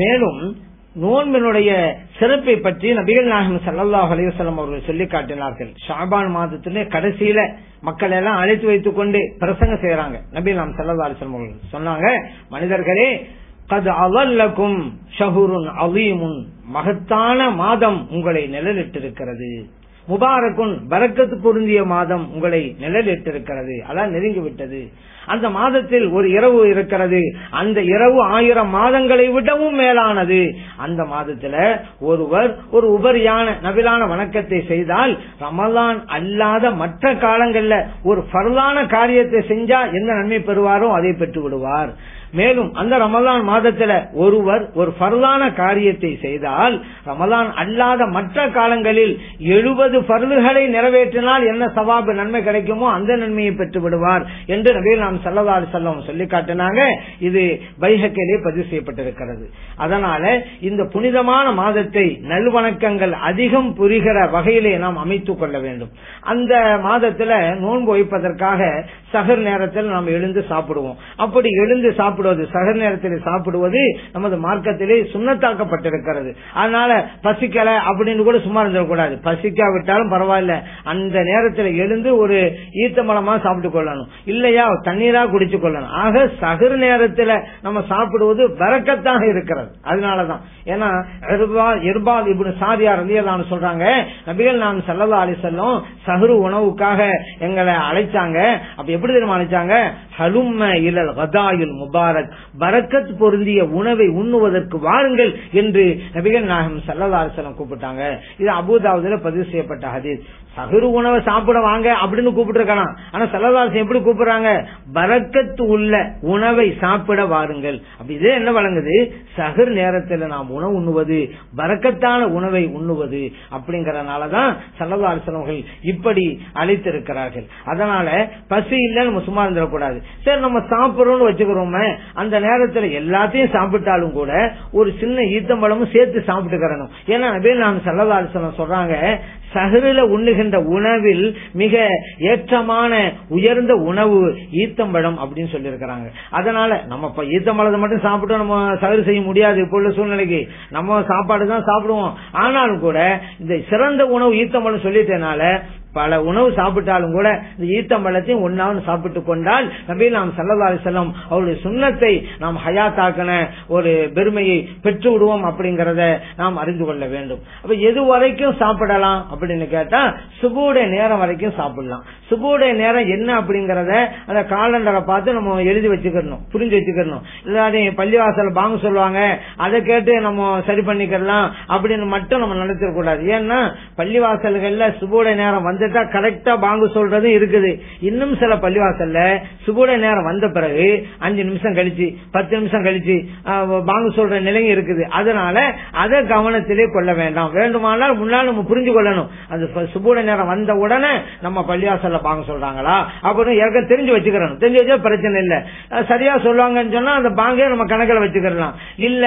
மேலும் நோன்பினுடைய சிறப்பை பற்றி நபிகள் நாயகம் சல்லாஹ் அலைஹி அவர்கள் சொல்லி காட்டினார்கள். ஷாபான் மாதத்திலே கடைசியில மக்கள் எல்லாம் அழைத்து வைத்துக் கொண்டு பிரசங்க செய்யறாங்க நபிகள் நாம் சல்லா அலைஹி அவர்கள் சொன்னாங்க மனிதர்களே கது அவல்லக்கும் ஷஹூருன் அலீமுன். மகத்தான மாதம் உங்களை நிழலிட்டிருக்கிறது. முபாரக்குன் பரக்கத்து பொருந்திய மாதம் உங்களை நிழலிட்டிருக்கிறது. அதான் நெருங்கிவிட்டது. அந்த மாதத்தில் ஒரு இரவு இருக்கிறது. அந்த இரவு ஆயிரம் மாதங்களை விடவும் மேலானது. அந்த மாதத்துல ஒருவர் ஒரு உபரியான நபிலான வணக்கத்தை செய்தால் ரமலான் அல்லாத மற்ற காலங்கள்ல ஒரு பரலான காரியத்தை செஞ்சா எந்த நன்மை பெறுவாரோ அதை பெற்று விடுவார் மேலும் அந்த ரமலான் மாதத்துல ஒருவர் ஒரு பரலான காரியத்தை செய்தால் ரமலான் அல்லாத மற்ற காலங்களில் எழுபது பருதுகளை நிறைவேற்றினால் என்ன சவாபு நன்மை கிடைக்குமோ அந்த நன்மையை பெற்று விடுவார் என்று நபீர் நாம் செல்லதால் செல்லம் சொல்லி காட்டினாங்க. இது பைஹக்கிலே பதிவு செய்யப்பட்டிருக்கிறது. அதனால இந்த புனிதமான மாதத்தை நல்வணக்கங்கள் அதிகம் புரிகிற வகையிலே நாம் அமைத்துக் கொள்ள வேண்டும். அந்த மாதத்துல நோன்பு வைப்பதற்காக சகர் நேரத்தில் நாம் எழுந்து சாப்பிடுவோம். அப்படி எழுந்து சாப்பிடு சாப்பிடுவது சகர் நேரத்தில் சாப்பிடுவது நமது மார்க்கத்திலே சுண்ணத்தாக்கப்பட்டிருக்கிறது. அதனால பசிக்கல அப்படின்னு கூட சும்மா இருந்துடக்கூடாது பசிக்காவிட்டாலும் பரவாயில்ல. அந்த நேரத்தில் எழுந்து ஒரு ஈத்தம்பழமா சாப்பிட்டு கொள்ளணும். இல்லையா? தண்ணீரா குடிச்சு கொள்ளணும். ஆக சகர் நேரத்தில் நம்ம சாப்பிடுவது வரக்கத்தாக இருக்கிறது. அதனாலதான். ஏன்னா இர்பால் இப்படி சாதியார் நான் சொல்றாங்க நபிகள் நான் செல்லதா அலி செல்லும் சஹரு உணவுக்காக எங்களை அழைச்சாங்க. அப்ப எப்படி தெரியுமா அழைச்சாங்க? ஹலும்ம இலல் கதாயுல் முபாரக் பரக்கத் பொருந்திய உணவை உண்ணுவதற்கு வாருங்கள் என்று நபிகள் நாயகம் சல்லதாரசனம் கூப்பிட்டாங்க. இது அபுதாவுதுல பதிவு செய்யப்பட்ட ஹதீஸ். சகுரு உணவை சாப்பிட வாங்க அப்படின்னு கூப்பிட்டு ஆனா சல்லதாரசன் எப்படி கூப்பிடுறாங்க? பரக்கத்து உள்ள உணவை சாப்பிட வாருங்கள். அப்படி இதே என்ன வழங்குது? சகுர் நேரத்தில் நாம் உணவு உண்ணுவது பரக்கத்தான உணவை உண்ணுவது அப்படிங்கறதுனாலதான் சல்லதாரசனவர்கள் இப்படி அழைத்திருக்கிறார்கள். அதனால பசி இல்ல நம்ம சும்மா இருந்துடக்கூடாது. சரி நம்ம சாப்பிடறோம்னு வச்சுக்கிறோமே அந்த நேரத்துல எல்லாத்தையும் சாப்பிட்டாலும் கூட ஒரு சின்ன ஈத்தம்பழமும் சேர்த்து சாப்பிட்டுக்கிறணும் ஏன்னா நபீல் நான் செல்லதாசனம் சொல்றாங்க சகரில உண்ணுகின்ற உணவில் மிக ஏற்றமான உயர்ந்த உணவு ஈத்தம்பழம் அப்படின்னு சொல்லியிருக்கிறாங்க. அதனால நம்ம இப்ப ஈத்தம்பழத்தை மட்டும் சாப்பிட்டு நம்ம சகரு செய்ய முடியாது இப்போ உள்ள சூழ்நிலைக்கு. நம்ம சாப்பாடு தான் சாப்பிடுவோம். ஆனாலும் கூட இந்த சிறந்த உணவு ஈத்தம்பழம் சொல்லிட்டனால பல உணவு சாப்பிட்டாலும் கூட இந்த ஈத்தம்பழத்தையும் ஒன்னாவது சாப்பிட்டு கொண்டால் நபி நாம் சல்லா செல்லம் அவருடைய சுண்ணத்தை நாம் ஹயாத்தாக்கின ஒரு பெருமையை பெற்று விடுவோம் அப்படிங்கறத நாம் அறிந்து கொள்ள வேண்டும். அப்ப எது வரைக்கும் சாப்பிடலாம் அப்படின்னு கேட்டா சுபுடைய நேரம் வரைக்கும் சாப்பிடலாம். சுபுடைய நேரம் என்ன அப்படிங்கறத அந்த காலண்டரை பார்த்து நம்ம எழுதி வச்சுக்கணும் புரிஞ்சு வச்சுக்கணும். இல்லாட்டி பள்ளிவாசல் பாங்க சொல்லுவாங்க அதை கேட்டு நம்ம சரி பண்ணிக்கலாம் அப்படின்னு மட்டும் நம்ம நினைச்சிடக்கூடாது ஏன்னா பள்ளிவாசல்கள்ல சுபுடைய நேரம் வந்து வந்துட்டா கரெக்டா பாங்கு சொல்றதும் இருக்குது. இன்னும் சில பள்ளிவாசல்ல சுபுடைய நேரம் வந்த பிறகு அஞ்சு நிமிஷம் கழிச்சு பத்து நிமிஷம் கழிச்சு பாங்கு சொல்ற நிலையும் இருக்குது. அதனால அதை கவனத்திலே கொள்ள வேண்டாம். வேண்டுமானால் முன்னால் நம்ம புரிஞ்சு கொள்ளணும். அந்த சுபுடைய நேரம் வந்த உடனே நம்ம பள்ளிவாசல்ல பாங்க சொல்றாங்களா? அப்படின்னு ஏற்க தெரிஞ்சு வச்சுக்கிறோம் தெரிஞ்சு வச்சா பிரச்சனை இல்ல. சரியா சொல்லுவாங்கன்னு சொன்னா அந்த பாங்கே நம்ம கணக்கில் வச்சுக்கலாம் இல்ல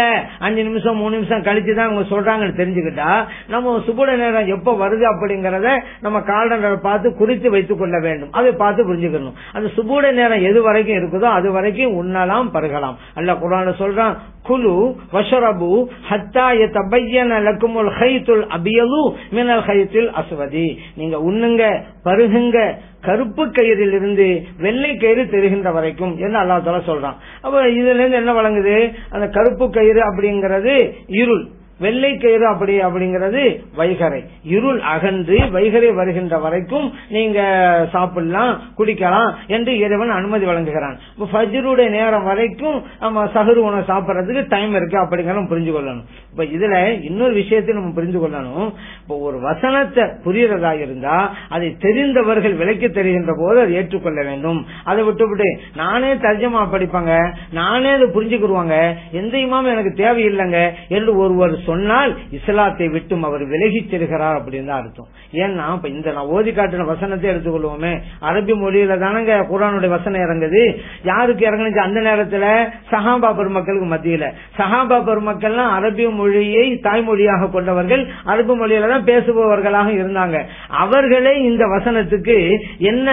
அஞ்சு நிமிஷம் மூணு நிமிஷம் கழிச்சு தான் அவங்க சொல்றாங்கன்னு தெரிஞ்சுக்கிட்டா நம்ம சுபுட நேரம் எப்ப வருது அப்படிங்கறத நம்ம காலண்டரை பார்த்து குறித்து வைத்துக் கொள்ள வேண்டும். அதை பார்த்து புரிஞ்சுக்கணும். அந்த சுபூட நேரம் எது வரைக்கும் இருக்குதோ அது வரைக்கும் உண்ணலாம் பருகலாம். அல்ல குரான சொல்றான் குலு வஷரபு ஹத்தா தபையன லக்குமுல் ஹைத்துல் அபியலு மினல் ஹைத்துல் அஸ்வதி. நீங்க உண்ணுங்க பருகுங்க கருப்பு கயிறில் இருந்து வெள்ளை கயிறு தெரிகின்ற வரைக்கும் என்று அல்லா சொல்றான். அப்ப இதுல இருந்து என்ன வழங்குது? அந்த கருப்பு கயிறு அப்படிங்கறது இருள். வெள்ளை கயிறு அப்படி அப்படிங்கிறது வைகரை இருள் அகன்று வைகரை வருகின்ற வரைக்கும் நீங்க சாப்பிடலாம் குடிக்கலாம் என்று இறைவன் அனுமதி வழங்குகிறான். ஃபஜ்ருடைய நேரம் வரைக்கும் நம்ம சகுரு உணவு சாப்பிடுறதுக்கு டைம் இருக்கு அப்படிங்கறத புரிஞ்சு கொள்ளணும். இப்ப இதுல இன்னொரு விஷயத்தை நம்ம புரிஞ்சு கொள்ளணும். இப்ப ஒரு வசனத்தை புரியறதா இருந்தா அதை தெரிந்தவர்கள் விலைக்கு தெரிகின்ற போது அதை ஏற்றுக்கொள்ள வேண்டும். அதை விட்டுவிட்டு நானே தர்ஜமா படிப்பாங்க நானே அதை புரிஞ்சுக்கிடுவாங்க எந்த இமாமும் எனக்கு தேவையில்லைங்க என்று ஒருவர் சொன்னால் இஸ்லாத்தை விட்டும் அவர் விலகி செல்கிறார் அப்படின்னு தான் அர்த்தம். ஏன்னா இப்ப இந்த நான் ஓதி காட்டின வசனத்தை எடுத்துக்கொள்வோமே. அரபி மொழியில தானங்க குரானுடைய வசனம் இறங்குது. யாருக்கு இறங்குனுச்சு? அந்த நேரத்துல சஹாபா பெருமக்களுக்கு மத்தியில. சஹாபா பெருமக்கள்லாம் அரபி மொழியை தாய்மொழியாக கொண்டவர்கள் அரபு மொழியில தான் பேசுபவர்களாக இருந்தாங்க. அவர்களே இந்த வசனத்துக்கு என்ன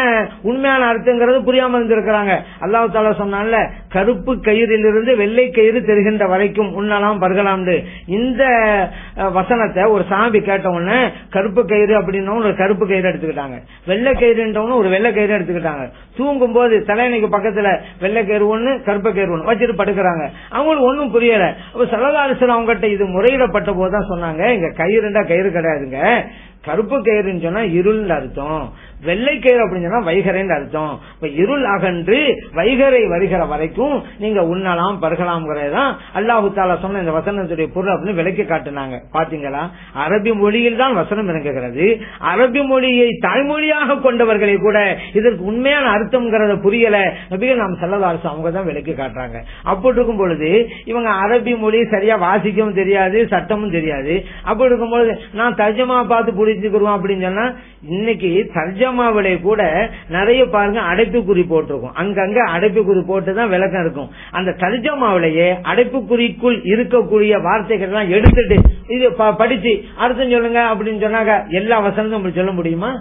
உண்மையான அர்த்தங்கிறது புரியாம இருந்திருக்கிறாங்க. அல்லாஹ் தாலா சொன்னால கருப்பு கயிறிலிருந்து வெள்ளை கயிறு தெரிகின்ற வரைக்கும் உண்ணலாம் பருகலாம்னு இந்த அஹ், வசனத்தை ஒரு சாமி கேட்ட உடனே கருப்பு கயிறு அப்படின்னா ஒரு கருப்பு கயிறு எடுத்துக்கிட்டாங்க. வெள்ளை கயிறுன்றவனு ஒரு வெள்ளை கயிறு எடுத்துக்கிட்டாங்க. தூங்கும் போது தலையணைக்கு பக்கத்துல வெள்ளை கயிறு ஒண்ணு கருப்பு கயிறு ஒண்ணு வச்சுட்டு படுக்கிறாங்க. அவங்களுக்கு ஒண்ணும் புரியல. அப்ப சலதாரிசன் அவங்ககிட்ட இது முறையிடப்பட்ட போதுதான் சொன்னாங்க. இங்க கயிறுண்டா கயிறு கிடையாதுங்க. கருப்பு கயிறுன்னு சொன்னா இருள் அர்த்தம். வெள்ளைக்கயிறு அப்படின்னு சொன்னா வைகரைன்னு அர்த்தம். இப்ப இருள் அகன்று வைகரை வருகிற வரைக்கும் நீங்க உண்ணலாம் பருகலாம்ங்கிறதான் அல்லாஹு தாலா சொன்ன இந்த வசனத்துடைய பொருள் அப்படின்னு விளக்கி காட்டுனாங்க. பாத்தீங்களா? அரபி மொழியில் தான் வசனம் இறங்குகிறது. அரபி மொழியை தாய்மொழியாக கொண்டவர்களை கூட இதற்கு உண்மையான அர்த்தம்ங்கிறத புரியல. நபிகள் நாம் செல்லதாரசு அவங்க தான் விளக்கி காட்டுறாங்க. அப்படி இருக்கும் பொழுது இவங்க அரபி மொழி சரியா வாசிக்கவும் தெரியாது சட்டமும் தெரியாது. அப்படி இருக்கும் பொழுது நான் தர்ஜமா பார்த்து புரிஞ்சுக்கிறோம் அப்படின்னு சொன்னா இன்னைக்கு தர்ஜமா தர்ஜமாவிலே கூட நிறைய பாருங்க அடைப்புக்குறி போட்டிருக்கும். அங்கங்க அடைப்புக்குறி போட்டு தான் விளக்கம் இருக்கும். அந்த தர்ஜமாவிலேயே அடைப்புக்குறிக்குள் இருக்கக்கூடிய வார்த்தைகள் எல்லாம் எடுத்துட்டு இது படிச்சு அர்த்தம் சொல்லுங்க அப்படின்னு சொன்னாங்க எல்லா வசனமும் உங்களுக்கு சொல்ல முடியுமா?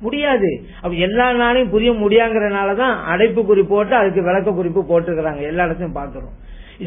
முடியாது. அப்ப எல்லா நாளையும் புரிய முடியாங்கிறனாலதான் அடைப்பு குறி போட்டு அதுக்கு விளக்க குறிப்பு போட்டுருக்கிறாங்க. எல்லா இடத்தையும் பாக்குறோம்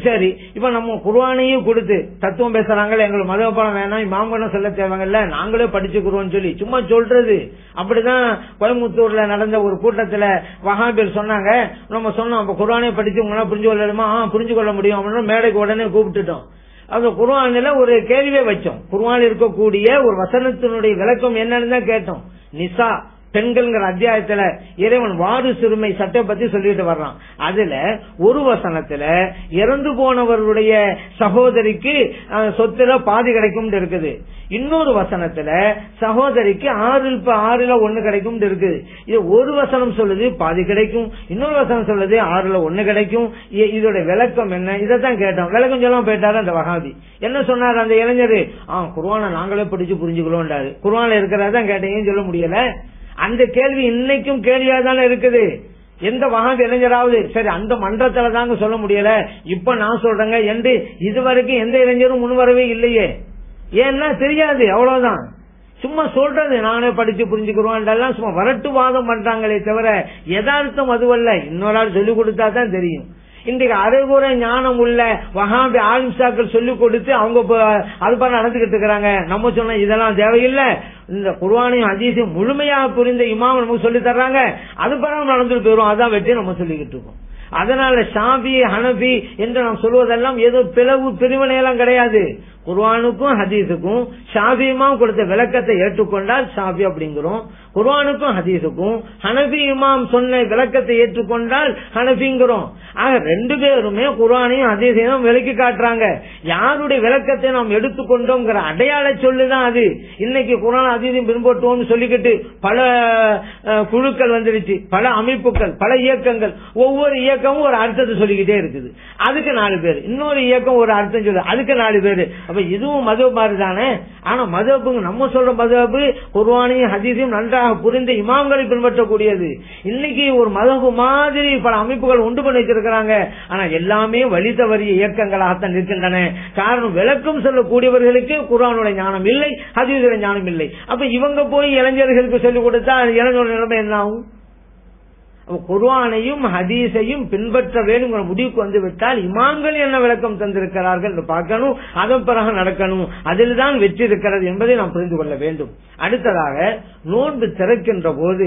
சரி இப்ப நம்ம குர்வானையும் கொடுத்து தத்துவம் பேசுறாங்கல்ல எங்களுக்கு மத பணம் வேணாம் இமாமனம் சொல்ல தேவைங்கல்ல நாங்களே படிச்சுக்கிறோம் சொல்லி சும்மா சொல்றது. அப்படிதான் கோயம்புத்தூர்ல நடந்த ஒரு கூட்டத்துல வகாபியர் சொன்னாங்க நம்ம சொன்னோம் அப்ப குர்ஆனை படிச்சு உங்களால புரிஞ்சு கொள்ளணுமா ஆ, புரிஞ்சு கொள்ள முடியும் அப்படின்னு மேடைக்கு உடனே கூப்பிட்டுட்டோம். அந்த குர்வானில ஒரு கேள்வியை வச்சோம். குர்ஆனில் இருக்கக்கூடிய ஒரு வசனத்தினுடைய விளக்கம் என்னன்னு தான் கேட்டோம். நிசா பெண்கள்ங்கிற அத்தியாயத்துல இறைவன் வாடு சிறுமை சட்டை பத்தி சொல்லிட்டு வர்றான். அதுல ஒரு வசனத்துல இறந்து போனவருடைய சகோதரிக்கு சொத்துல பாதி கிடைக்கும் இருக்குது. இன்னொரு வசனத்துல சகோதரிக்கு ஆறில் ப- ஆறுல ஒண்ணு கிடைக்கும் இருக்குது. இது ஒரு வசனம் சொல்லுது பாதி கிடைக்கும். இன்னொரு வசனம் சொல்லுது ஆறுல ஒண்ணு கிடைக்கும். இதோட விளக்கம் என்ன? இதைத்தான் கேட்டோம். விளக்கம் சொல்லாம போயிட்டாரு அந்த வகாதி என்ன சொன்னார் அந்த இளைஞர்? ஆ குருவான நாங்களே படிச்சு புரிஞ்சுக்கிறோம்டாரு குருவான இருக்கிறதான் கேட்டேன் சொல்ல முடியல? அந்த கேள்வி இன்னைக்கும் கேள்வியா தானே இருக்குது. எந்த வகாபி இளைஞராவது சரி அந்த மன்றத்துல தாங்க சொல்ல முடியல. இப்ப நான் சொல்றேங்க என்று இதுவரைக்கும் எந்த இளைஞரும் முன்வரவே இல்லையே. ஏன்னா தெரியாது அவ்வளவுதான். சும்மா சொல்றது நானே படிச்சு புரிஞ்சுக்கிறோம் எல்லாம் சும்மா வரட்டு வாதம் பண்றாங்களே தவிர எதார்த்தம் அதுவல்ல. இன்னொரு ஆள் சொல்லிக் கொடுத்தா தான் தெரியும். இன்றைக்கு அரைகுறை ஞானம் உள்ள வகாபி ஆலிம்சாக்கள் சொல்லிக் கொடுத்து அவங்க அது பண்ண நடந்துகிட்டு இருக்கிறாங்க. நம்ம சொன்ன இதெல்லாம் தேவையில்லை. இந்த குர்ஆனையும் ஹதீஸையும் முழுமையாக புரிந்த இமாம் நமக்கு சொல்லி தர்றாங்க. அது பரவாயில்ல நடந்துட்டு போயிடும் அதான் வெற்றி நம்ம சொல்லிக்கிட்டு இருக்கோம். அதனால ஷாபி ஹனபி என்று நாம் சொல்வதெல்லாம் ஏதோ பிளவு பிரிவினை எல்லாம் கிடையாது. குர்வானுக்கும் ஹதீஸுக்கும் ஷாஃபியுமா கொடுத்த விளக்கத்தை ஏற்றுக்கொண்டால் ஷாஃபி அப்படிங்கிறோம். குர்வானுக்கும் ஹதீஸுக்கும் ஹனபி இமாம் சொன்ன விளக்கத்தை ஏற்றுக்கொண்டால் ஹனபிங்கிறோம் ஆக ரெண்டு பேருமே குர்வானையும் ஹதீஸையும் விளக்கி காட்டுறாங்க. யாருடைய விளக்கத்தை நாம் எடுத்துக்கொண்டோங்கிற அடையாள சொல்லுதான் அது. இன்னைக்கு குரான் ஹதீஸையும் பின்பற்றுவோம்னு சொல்லிக்கிட்டு பல குழுக்கள் வந்துருச்சு. பல அமைப்புகள் பல இயக்கங்கள். ஒவ்வொரு இயக்கமும் ஒரு அர்த்தத்தை சொல்லிக்கிட்டே இருக்குது. அதுக்கு நாலு பேர். இன்னொரு இயக்கம் ஒரு அர்த்தம் சொல்லு அதுக்கு நாலு பேர். அப்ப இதுவும் மதுவ மாதிரி தானே ஆனா மதுவப்புங்க நம்ம சொல்ற மதுவப்பு குர்வானையும் ஹதீஸையும் நன்றாக புரிந்த இமாம்களை பின்பற்றக்கூடியது. இன்னைக்கு ஒரு மதகு மாதிரி பல அமைப்புகள் உண்டு பண்ணி வச்சிருக்கிறாங்க. ஆனா எல்லாமே வழி தவறிய இயக்கங்களாகத்தான் இருக்கின்றன. காரணம் விளக்கம் சொல்லக்கூடியவர்களுக்கு குர்ஆனுடைய ஞானம் இல்லை ஹதீசுடைய ஞானம் இல்லை. அப்ப இவங்க போய் இளைஞர்களுக்கு சொல்லிக் கொடுத்தா இளைஞர் நிலைமை என்ன ஆகும்? குர்வானையும் ஹதீஸையும் பின்பற்ற வேணுங்கிற முடிவுக்கு வந்து விட்டால் இமாம்கள் என்ன விளக்கம் தந்திருக்கிறார்கள் என்று பார்க்கணும். அதன் பிறகு நடக்கணும். அதில் தான் வெற்றி இருக்கிறது என்பதை நாம் புரிந்து கொள்ள வேண்டும். அடுத்ததாக நோன்பு திறக்கின்ற போது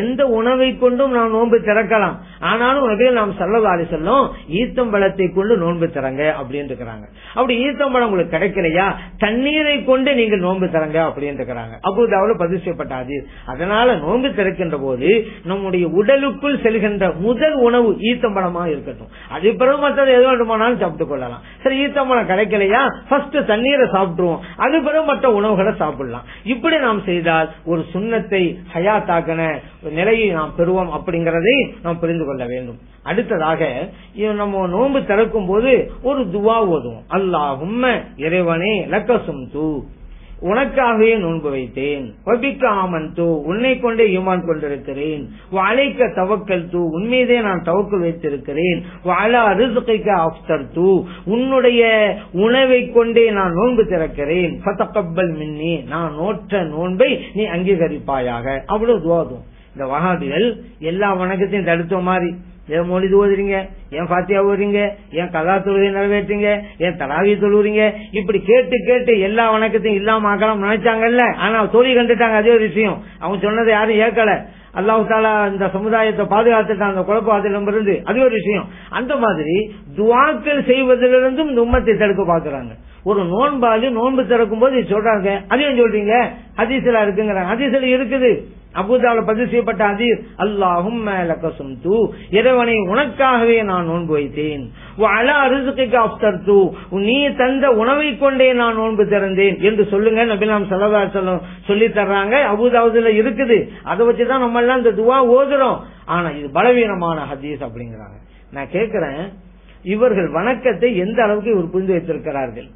எந்த உணவை கொண்டும் நாம் நோன்பு திறக்கலாம். ஆனாலும் நபிகள் நாம் சல்லதாரி செல்லும் ஈத்தம்பழத்தை கொண்டு நோன்பு திறங்க அப்படின்னு இருக்கிறாங்க அப்படி ஈத்தம்பழம் உங்களுக்கு கிடைக்கலையா? தண்ணீரை கொண்டு நீங்கள் நோன்பு திறங்க அப்படின்னு இருக்கிறாங்க அப்போது பதிவு செய்யப்பட்டாது அதனால நோன்பு திறக்கின்ற போது நம்முடைய உடல் உடலுக்குள் செல்கின்ற முதல் உணவு ஈத்தம்பழமா இருக்கட்டும். அது பிறகு மற்றது எது வேண்டுமானாலும் சாப்பிட்டுக் கொள்ளலாம். சரி ஈத்தம்பழம் கிடைக்கலையா? ஃபர்ஸ்ட் தண்ணீரை சாப்பிட்டுருவோம். அது பிறகு மற்ற உணவுகளை சாப்பிடலாம். இப்படி நாம் செய்தால் ஒரு சுண்ணத்தை ஹயாத்தாக்கின நிலையை நாம் பெறுவோம் அப்படிங்கறதை நாம் புரிந்து கொள்ள வேண்டும். அடுத்ததாக நம்ம நோன்பு திறக்கும் போது ஒரு துவா ஓதுவோம். அல்லாஹும் இறைவனே லக்கசும் தூ உனக்காகவே நோன்பு வைத்தேன். வபிக்க ஆமன் தூ உன்னை கொண்டே ஈமான் கொண்டிருக்கிறேன். அழைக்க தவக்கல் தூ உன்மீதே நான் தவக்கல் வைத்திருக்கிறேன். வாழா ரிசுகைக்க அப்தர் தூ உன்னுடைய உணவை கொண்டே நான் நோன்பு திறக்கிறேன். பத்தக்கப்பல் மின்னி நான் நோற்ற நோன்பை நீ அங்கீகரிப்பாயாக. அவ்வளவு துவாதும் இந்த வகாபிகள் எல்லா வணக்கத்தையும் தடுத்த மாதிரி. ஏன் மொழி ஓதுறீங்க ஏன் பாத்தியா ஓதுறீங்க ஏன் கதா தொழுகை நிறைவேற்றீங்க ஏன் தலாவி தொழுறீங்க இப்படி கேட்டு கேட்டு எல்லா வணக்கத்தையும் இல்லாம ஆக்கலாம் நினைச்சாங்கல்ல? ஆனா தோழி கண்டுட்டாங்க அதே ஒரு விஷயம். அவங்க சொன்னதை யாரும் ஏற்கல. அல்லாஹு தாலா இந்த சமுதாயத்தை பாதுகாத்துட்டான் அந்த குழப்பவாதிலும் இருந்து. அது ஒரு விஷயம். அந்த மாதிரி துவாக்கள் செய்வதிலிருந்தும் இந்த உம்மத்தை தடுக்க பாக்குறாங்க ஒரு நோன்பாளி நோன்பு திறக்கும் போது சொல்றாங்க. அதையும் சொல்றீங்க? ஹதீஸ்ல இருக்குங்கிறாங்க. ஹதீஸ்ல இருக்குது. அபுதாவில் பதிவு செய்யப்பட்ட அதீர் அல்லாஹும் லக்கசும் தூ இறைவனை உனக்காகவே நான் நோன்பு வைத்தேன். அலா ரிசுக்கு அப்தர் தூ நீ தந்த உணவை கொண்டே நான் நோன்பு திறந்தேன். என்று சொல்லுங்க. நபிலாம் சலதா சொல்லும் சொல்லி தர்றாங்க. அபுதாவதுல இருக்குது. அதை வச்சுதான் நம்ம எல்லாம் இந்த துவா ஓதுறோம். ஆனா இது பலவீனமான ஹதீஸ் அப்படிங்கிறாங்க. நான் கேட்கிறேன் இவர்கள் வணக்கத்தை எந்த அளவுக்கு இவர் புரிந்து வைத்திருக்கிறார்கள்?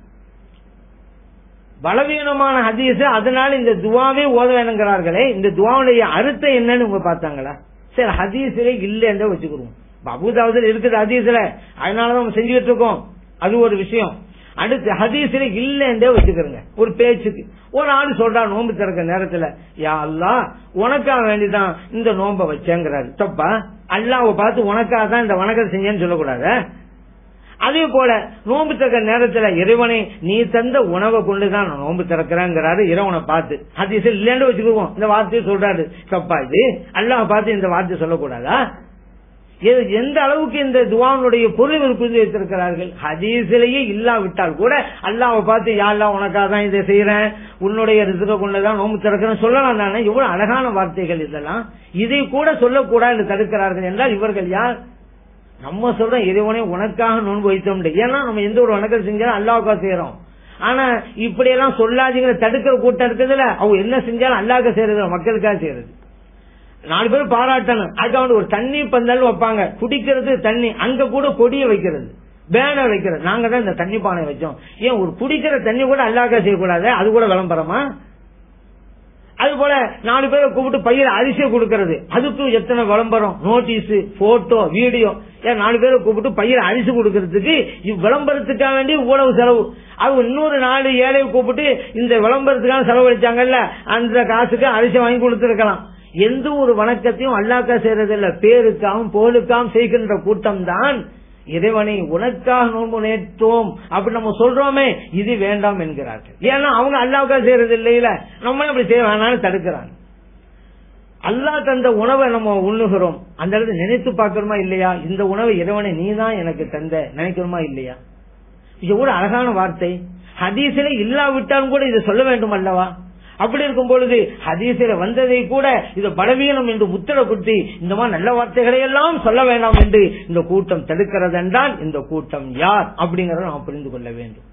பலவீனமான ஹதீஸ் அதனால இந்த துவாவே ஓத வேணுங்கிறார்களே இந்த துவாவுடைய அர்த்தம் என்னன்னு உங்க பார்த்தாங்களா? சரி ஹதீஸ்ல இல்லன்னு வச்சுக்கிறோம் அபுதாவதுல இருக்குது ஹதீஸ்ல அதனாலதான் நம்ம செஞ்சுக்கிட்டு இருக்கோம் அது ஒரு விஷயம். அடுத்து ஹதீஸ்ல இல்லைன்றே வச்சுக்கிறோங்க ஒரு பேச்சுக்கு. ஒரு ஆள் சொல்றா நோன்பு திறக்க நேரத்துல யா அல்லா உனக்காக வேண்டிதான் இந்த நோன்பை வச்சேங்கிறாரு. தப்பா? அல்லாவை பார்த்து உனக்காக தான் இந்த வணக்கத்தை செஞ்சேன்னு சொல்லக்கூடாது? அதே போல நோன்பு திறக்கிற நேரத்துல இறைவனை நீ தந்த உணவை கொண்டுதான் நான் நோன்பு திறக்கிறேங்கிறாரு இறைவனை பார்த்து. அது இல்லன்னு வச்சுக்குவோம் இந்த வார்த்தையை சொல்றாரு. தப்பா இது? அல்லாஹ் பார்த்து இந்த வார்த்தை சொல்லக்கூடாதா? எது- எந்த அளவுக்கு இந்த துவானுடைய பொருள் இவர் புரிந்து வைத்திருக்கிறார்கள் ஹதீஸிலேயே இல்லாவிட்டால் கூட அல்லாவை பார்த்து யா உனக்காக தான் இதை செய்யறேன் உன்னுடைய ரிசுக கொண்டுதான் நோம்பு திறக்கிறேன் சொல்லலாம் தானே? இவ்வளவு அழகான வார்த்தைகள் இதெல்லாம். இதை கூட சொல்லக்கூடாது தடுக்கிறார்கள் என்றால் இவர்கள் யார்? நம்ம சொல்றோம் இறைவனே உனக்காக நோன்பு வைத்தோம் ஏன்னா நம்ம எந்த ஒரு வணக்கம் செஞ்சாலும் அல்லாவுக்கா செய்யறோம் ஆனா இப்படி எல்லாம் சொல்லாதீங்கிற தடுக்கிற கூட்டம் இருக்குதுல அவங்க என்ன செஞ்சாலும் அல்லாஹ்க்கு செய்யறது மக்களுக்காக செய்யறது நாலு பேரும் பாராட்டணும். அதுக்காக வந்து ஒரு தண்ணி பந்தல் வைப்பாங்க. குடிக்கிறது தண்ணி. அங்க கூட கொடிய வைக்கிறது. பேனர் வைக்கிறது. நாங்க தான் இந்த தண்ணி பானை வச்சோம். ஏன் ஒரு குடிக்கிற தண்ணி கூட அல்லாஹ்க்கா செய்யக்கூடாது? அது கூட விளம்பரமா? அது போல நாலு பேரை கூப்பிட்டு பையில அரிசியை கொடுக்கறது. அதுக்கு எத்தனை விளம்பரம்? நோட்டீஸ் போட்டோ வீடியோ ஏன் நாலு பேரை கூப்பிட்டு பையில அரிசி கொடுக்கறதுக்கு விளம்பரத்துக்காக வேண்டி இவ்வளவு செலவு. அது இன்னொரு நாலு ஏழையை கூப்பிட்டு இந்த விளம்பரத்துக்காக செலவழிச்சாங்கல்ல அந்த காசுக்கு அரிசி வாங்கி கொடுத்துருக்கலாம். எந்த ஒரு வணக்கத்தையும் அல்லாக்கா செய்யறதில்ல. பேருக்காகவும் புகழுக்காகவும் செய்கின்ற கூட்டம் தான் இறைவனை உனக்காக நோன்பு நேர்த்தோம் அப்படி நம்ம சொல்றோமே இது வேண்டாம் என்கிறார்கள். ஏன்னா அவங்க அல்லாவுக்காக செய்யறது இல்லையில. நம்மளும் அப்படி செய்ய வேணாம்னு தடுக்கிறாங்க? அல்லாஹ் தந்த உணவை நம்ம உண்ணுகிறோம். அந்த இடத்துல நினைத்து பார்க்கணுமா இல்லையா? இந்த உணவை இறைவனை நீ தான் எனக்கு தந்த. நினைக்கணுமா இல்லையா? இது கூட அழகான வார்த்தை. ஹதீஸில இல்லாவிட்டாலும் கூட இதை சொல்ல வேண்டும் அல்லவா? அப்படி இருக்கும் பொழுது ஹதீசில வந்ததை கூட இது பலவீனம் என்று முத்திர குத்தி இந்த மாதிரி நல்ல வார்த்தைகளை எல்லாம் சொல்ல வேண்டாம் என்று இந்த கூட்டம் தடுக்கிறது என்றால் இந்த கூட்டம் யார் அப்படிங்கறத நாம் புரிந்து கொள்ள வேண்டும்.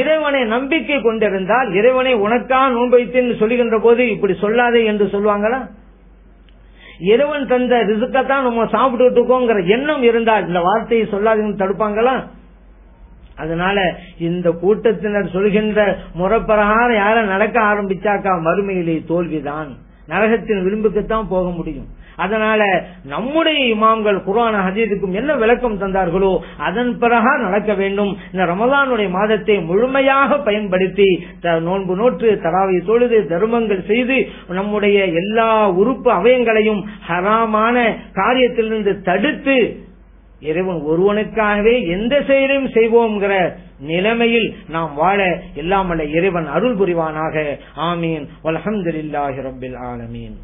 இறைவனை நம்பிக்கை கொண்டிருந்தால் இறைவனை உனக்கா நோன்பைத்து சொல்லுகின்ற போது இப்படி சொல்லாதே என்று சொல்லுவாங்களா? இறைவன் தந்த ரிசுக்கத்தான் நம்ம சாப்பிட்டு இருக்கோங்கிற எண்ணம் இருந்தால் இந்த வார்த்தையை சொல்லாதீங்கன்னு தடுப்பாங்களா? அதனால இந்த கூட்டத்தினர் சொல்கின்ற முறப்பிரகாரம் யார நடக்க ஆரம்பிச்சாக்கா மறுமையிலே தோல்விதான். நரகத்தின் விளிம்புக்குத்தான் போக முடியும். அதனால நம்முடைய இமாம்கள் குரான ஹதீதுக்கும் என்ன விளக்கம் தந்தார்களோ அதன் பிறகா நடக்க வேண்டும். இந்த ரமதானுடைய மாதத்தை முழுமையாக பயன்படுத்தி த- நோன்பு நோற்று தராவை தொழுது தர்மங்கள் செய்து நம்முடைய எல்லா உறுப்பு அவயங்களையும் ஹராமான காரியத்திலிருந்து தடுத்து இறைவன் ஒருவனுக்காகவே எந்த செயலையும் செய்வோம்ங்கிற நிலைமையில் நாம் வாழ எல்லாமல்ல இறைவன் அருள் புரிவானாக. ஆமீன். வல்ஹம்துலில்லாஹி ரபில் ஆலமீன்.